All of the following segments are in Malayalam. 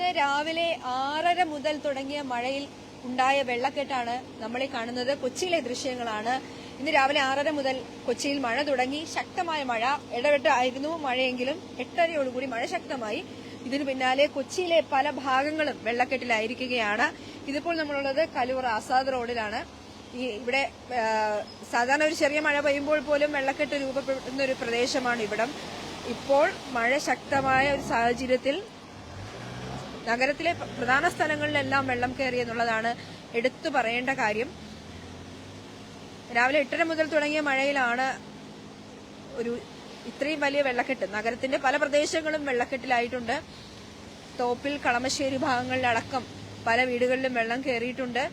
ഇന്ന് രാവിലെ ആറര മുതൽ തുടങ്ങിയ മഴയിൽ ഉണ്ടായ വെള്ളക്കെട്ടാണ് നമ്മളെ കാണുന്നത്. കൊച്ചിയിലെ ദൃശ്യങ്ങളാണ്. ഇന്ന് രാവിലെ ആറര മുതൽ കൊച്ചിയിൽ മഴ തുടങ്ങി. ശക്തമായ മഴ. ഇടവിട്ടായിരുന്നു മഴയെങ്കിലും എട്ടരയോടുകൂടി മഴ ശക്തമായി. ഇതിനു പിന്നാലെ കൊച്ചിയിലെ പല ഭാഗങ്ങളും വെള്ളക്കെട്ടിലായിരിക്കുകയാണ്. ഇതിപ്പോൾ നമ്മളുള്ളത് കലൂർ ആസാദ് റോഡിലാണ്. ഈ ഇവിടെ സാധാരണ ഒരു ചെറിയ മഴ പെയ്യുമ്പോൾ പോലും വെള്ളക്കെട്ട് രൂപപ്പെടുന്ന ഒരു പ്രദേശമാണ് ഇവിടം. ഇപ്പോൾ മഴ ശക്തമായ ഒരു സാഹചര്യത്തിൽ നഗരത്തിലെ പ്ര- പ്രധാന സ്ഥലങ്ങളിലെല്ലാം വെള്ളം കയറി എന്നുള്ളതാണ് എടുത്തു പറയേണ്ട കാര്യം. രാവിലെ എട്ടര മുതൽ തുടങ്ങിയ മഴയിലാണ് ഒരു ഇത്രയും വലിയ വെള്ളക്കെട്ട്. നഗരത്തിന്റെ പല പ്രദേശങ്ങളും വെള്ളക്കെട്ടിലായിട്ടുണ്ട്. തോപ്പിൽ കളമശ്ശേരി ഭാഗങ്ങളിലടക്കം പല വീടുകളിലും വെള്ളം കയറിയിട്ടുണ്ട്.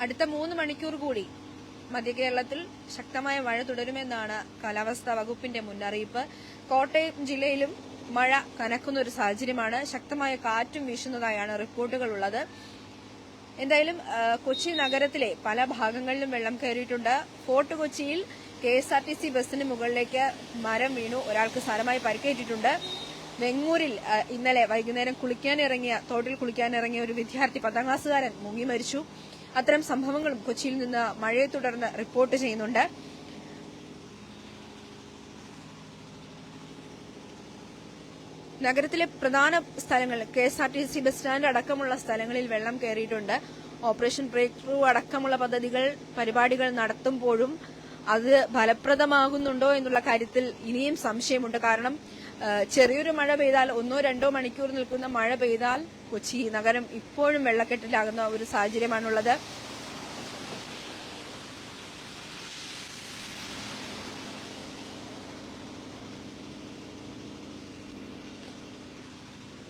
അടുത്ത മൂന്ന് മണിക്കൂർ കൂടി മധ്യ കേരളത്തിൽ ശക്തമായ മഴ തുടരുമെന്നാണ് കാലാവസ്ഥാ വകുപ്പിന്റെ മുന്നറിയിപ്പ്. കോട്ടയം ജില്ലയിലും മഴ കനക്കുന്ന ഒരു സാഹചര്യമാണ്. ശക്തമായ കാറ്റും വീശുന്നതായാണ് റിപ്പോർട്ടുകളുള്ളത്. എന്തായാലും കൊച്ചി നഗരത്തിലെ പല ഭാഗങ്ങളിലും വെള്ളം കയറിയിട്ടുണ്ട്. ഫോർട്ട് കൊച്ചിയിൽ K S R T C ബസിന് മുകളിലേക്ക് മരം വീണു. ഒരാൾക്ക് സാരമായി പരിക്കേറ്റിട്ടുണ്ട്. വെങ്ങൂരിൽ ഇന്നലെ വൈകുന്നേരം കുളിക്കാനിറങ്ങിയ തോട്ടിൽ കുളിക്കാനിറങ്ങിയ ഒരു വിദ്യാർത്ഥി പത്താം ക്ലാസ്സുകാരൻ മുങ്ങി മരിച്ചു. അത്തരം സംഭവങ്ങളും കൊച്ചിയിൽ നിന്ന് മഴയെ തുടർന്ന് റിപ്പോർട്ട് ചെയ്യുന്നുണ്ട്. നഗരത്തിലെ പ്രധാന സ്ഥലങ്ങൾ K S R T C bus stand അടക്കമുള്ള സ്ഥലങ്ങളിൽ വെള്ളം കയറിയിട്ടുണ്ട്. ഓപ്പറേഷൻ ബ്രേക്ക് ത്രൂ അടക്കമുള്ള പദ്ധതികൾ പരിപാടികൾ നടത്തുമ്പോഴും അത് ഫലപ്രദമാകുന്നുണ്ടോ എന്നുള്ള കാര്യത്തിൽ ഇനിയും സംശയമുണ്ട്. കാരണം ചെറിയൊരു മഴ പെയ്താൽ ഒന്നോ രണ്ടോ മണിക്കൂർ നിൽക്കുന്ന മഴ പെയ്താൽ കൊച്ചി നഗരം ഇപ്പോഴും വെള്ളക്കെട്ടിലാകുന്ന ഒരു സാഹചര്യമാണുള്ളത്.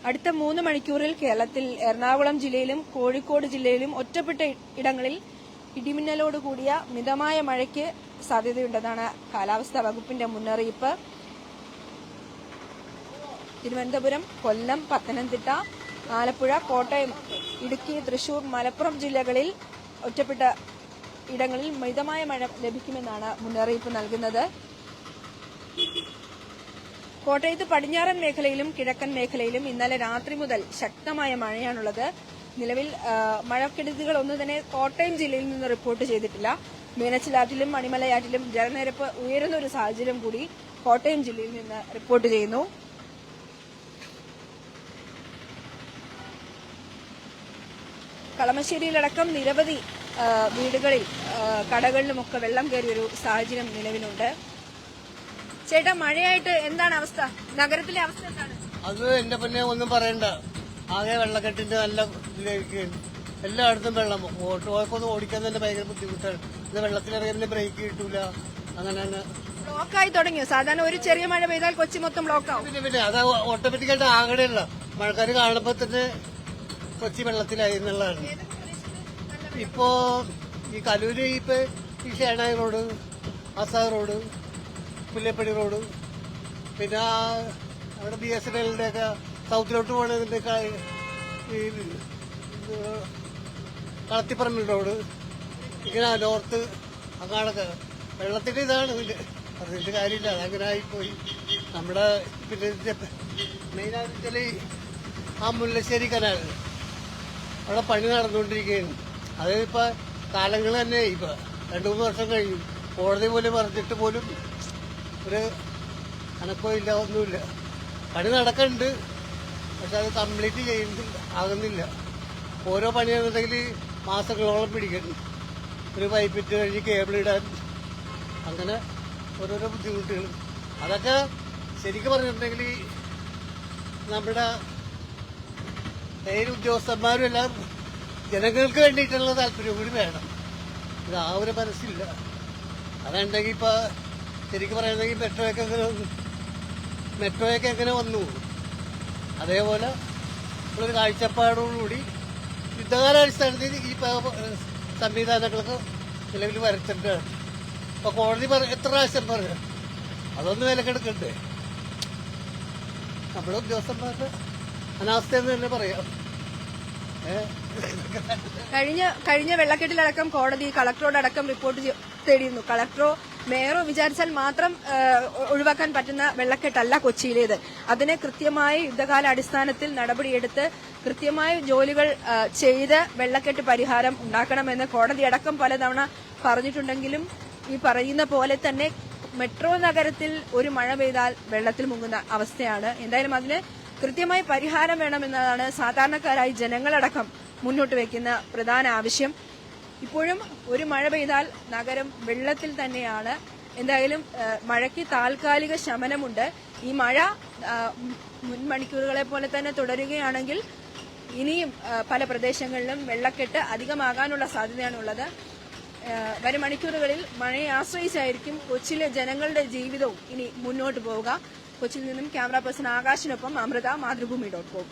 അടുത്ത മൂന്ന് മണിക്കൂറിൽ കേരളത്തിൽ എറണാകുളം ജില്ലയിലും കോഴിക്കോട് ജില്ലയിലും ഒറ്റപ്പെട്ട ഇടങ്ങളിൽ ഇടിമിന്നലോട് കൂടിയ മിതമായ മഴയ്ക്ക് സാധ്യതയുണ്ടെന്നാണ് കാലാവസ്ഥാ വകുപ്പിന്റെ മുന്നറിയിപ്പ്. തിരുവനന്തപുരം കൊല്ലം പത്തനംതിട്ട ആലപ്പുഴ കോട്ടയം ഇടുക്കി തൃശൂർ മലപ്പുറം ജില്ലകളിൽ ഒറ്റപ്പെട്ട ഇടങ്ങളിൽ മിതമായ മഴ ലഭിക്കുമെന്നാണ് മുന്നറിയിപ്പ് നൽകുന്നത്. കോട്ടയത്ത് പടിഞ്ഞാറൻ മേഖലയിലും കിഴക്കൻ മേഖലയിലും ഇന്നലെ രാത്രി മുതൽ ശക്തമായ മഴയാണുള്ളത്. നിലവിൽ മഴക്കെടുതികൾ ഒന്നും തന്നെ കോട്ടയം ജില്ലയിൽ നിന്ന് റിപ്പോർട്ട് ചെയ്തിട്ടില്ല. മീനച്ചിലാറ്റിലും മണിമലയാറ്റിലും ജലനിരപ്പ് ഉയരുന്ന ഒരു സാഹചര്യം കൂടി കോട്ടയം ജില്ലയിൽ നിന്ന് റിപ്പോർട്ട് ചെയ്യുന്നു. കളമശ്ശേരിയിലടക്കം നിരവധി വീടുകളിൽ കടകളിലും കടകളിലുമൊക്കെ വെള്ളം കയറിയൊരു സാഹചര്യം നിലവിലുണ്ട്. ചേട്ടാ മഴയായിട്ട് എന്താണ് അവസ്ഥ? നഗരത്തിലെ അവസ്ഥ എന്താണ്? അത് എന്റെ പിന്നെ ഒന്നും പറയണ്ട. ആകെ വെള്ളക്കെട്ടിന്റെ നല്ല ഇതിലേക്കാണ് എല്ലായിടത്തും വെള്ളം. ഓട്ടോയൊക്കെ ഒന്ന് ഓടിക്കാൻ തന്നെ ഭയങ്കര ബുദ്ധിമുട്ടാണ്. ഇത് വെള്ളത്തിലിറങ്ങിയ പിന്നെ ബ്രേക്ക് കിട്ടൂല. അങ്ങനെ തന്നെ. ബ്ലോക്കായി തുടങ്ങിയോ? സാധാരണ ഒരു ചെറിയ മഴ പെയ്താൽ കൊച്ചി മൊത്തം ബ്ലോക്ക് ആവും പിന്നെ പിന്നെ അത് ഓട്ടോമാറ്റിക്കായിട്ട് ആകടെയുള്ള മഴക്കാർ കാണുമ്പോ തന്നെ കൊച്ചി വെള്ളത്തിലായി എന്നുള്ളതാണ്. ഇപ്പോ ഈ കലൂര് ഇപ്പൊ ഈ ഷേണായി റോഡ് അസാ റോഡ് പുല്ലപ്പടി റോഡ് പിന്നെ അവിടെ ബി എസ് എൻ എല്ലിന്റെ ഒക്കെ സൗത്തിലോട്ട് പോണതിന്റെ ഈ കളത്തിപ്പറമ്പിൽ റോഡ് ഇങ്ങനെ നോർത്ത് അങ്ങാടൊക്കെ. വെള്ളത്തിന്റെ ഇതാണ് ഇതിന്റെ അതിന്റെ കാര്യമില്ല. അതങ്ങനെ ആയിപ്പോയി. നമ്മുടെ പിന്നെ മെയിനായിട്ട് ആ മുല്ലശ്ശേരി കനാൽ. അവിടെ പണി നടന്നുകൊണ്ടിരിക്കുകയാണ്. അത് ഇപ്പൊ കാലങ്ങൾ തന്നെ. ഇപ്പൊ രണ്ടു മൂന്ന് വർഷം കഴിഞ്ഞു. കോടതി പോലും പറഞ്ഞിട്ട് പോലും ഒരു അനക്കോ ഇല്ല ഒന്നുമില്ല. പണി നടക്കുന്നുണ്ട് പക്ഷെ അത് കംപ്ലീറ്റ് ചെയ്യുന്നില്ല ആകുന്നില്ല. ഓരോ പണിയാണെന്നുണ്ടെങ്കിൽ മാസങ്ങളോളം പിടിക്കുന്നു ഒരു പൈപ്പിട്ട് കഴിഞ്ഞ് കേബിൾ ഇടാൻ. അങ്ങനെ ഓരോരോ ബുദ്ധിമുട്ടുകൾ അതൊക്കെ ശരിക്കും പറഞ്ഞിട്ടുണ്ടെങ്കിൽ നമ്മുടെ മെയിൻ ഉദ്യോഗസ്ഥന്മാരും എല്ലാം ജനങ്ങൾക്ക് വേണ്ടിയിട്ടുള്ള താല്പര്യം കൂടി വേണം. ഇത് ആ ഒരു മനസ്സില്ല. അതുണ്ടെങ്കിൽ ഇപ്പൊ ശരിക്കും പറയുന്നെങ്കിൽ മെട്രോയൊക്കെ എങ്ങനെ മെട്രോയൊക്കെ എങ്ങനെ വന്നു? അതേപോലെ ഒരു കാഴ്ചപ്പാടോടുകൂടി യുദ്ധകാലാടിസ്ഥാനത്തിൽ ഈ സംവിധാനങ്ങളൊക്കെ നിലവിൽ വരുത്തേണ്ടതാണ് ഇപ്പൊ കോടതി പറ എത്ര പ്രാവശ്യം പറഞ്ഞു അതൊന്നും വിലക്കെടുക്കണ്ടേ? നമ്മുടെ ഉദ്യോഗസ്ഥന്മാരുടെ അനാസ്ഥ എന്ന് തന്നെ പറയാം. കഴിഞ്ഞ കഴിഞ്ഞ വെള്ളക്കെട്ടിലടക്കം കോടതി കളക്ടറോടക്കം റിപ്പോർട്ട് തേടിയിരുന്നു. കളക്ടറോ മേയറോ വിചാരിച്ചാൽ മാത്രം ഒഴിവാക്കാൻ പറ്റുന്ന വെള്ളക്കെട്ടല്ല കൊച്ചിയിലേത്. അതിനെ കൃത്യമായി യുദ്ധകാല അടിസ്ഥാനത്തിൽ നടപടിയെടുത്ത് കൃത്യമായ ജോലികൾ ചെയ്ത് വെള്ളക്കെട്ട് പരിഹാരം ഉണ്ടാക്കണമെന്ന് കോടതി അടക്കം പലതവണ പറഞ്ഞിട്ടുണ്ടെങ്കിലും ഈ പറയുന്ന പോലെ തന്നെ മെട്രോ നഗരത്തിൽ ഒരു മഴ പെയ്താൽ വെള്ളത്തിൽ മുങ്ങുന്ന അവസ്ഥയാണ്. എന്തായാലും അതിന് കൃത്യമായി പരിഹാരം വേണമെന്നതാണ് സാധാരണക്കാരായി ജനങ്ങളടക്കം മുന്നോട്ട് വയ്ക്കുന്ന പ്രധാന ആവശ്യം. ഇപ്പോഴും ഒരു മഴ പെയ്താൽ നഗരം വെള്ളത്തിൽ തന്നെയാണ്. എന്തായാലും മഴയ്ക്ക് താൽക്കാലിക ശമനമുണ്ട്. ഈ മഴ മുൻമണിക്കൂറുകളെ മുൻ മണിക്കൂറുകളെ പോലെ തന്നെ തുടരുകയാണെങ്കിൽ ഇനിയും പല പ്രദേശങ്ങളിലും വെള്ളക്കെട്ട് അധികമാകാനുള്ള സാധ്യതയാണുള്ളത്. വരും മണിക്കൂറുകളിൽ മഴയെ ആശ്രയിച്ചായിരിക്കും കൊച്ചിയിലെ ജനങ്ങളുടെ ജീവിതവും ഇനി മുന്നോട്ട് പോവുക. കൊച്ചിയിൽ നിന്നും ക്യാമറ പേഴ്സൺ ആകാശിനൊപ്പം അമൃത മാതൃഭൂമി ഡോട്ട് കോം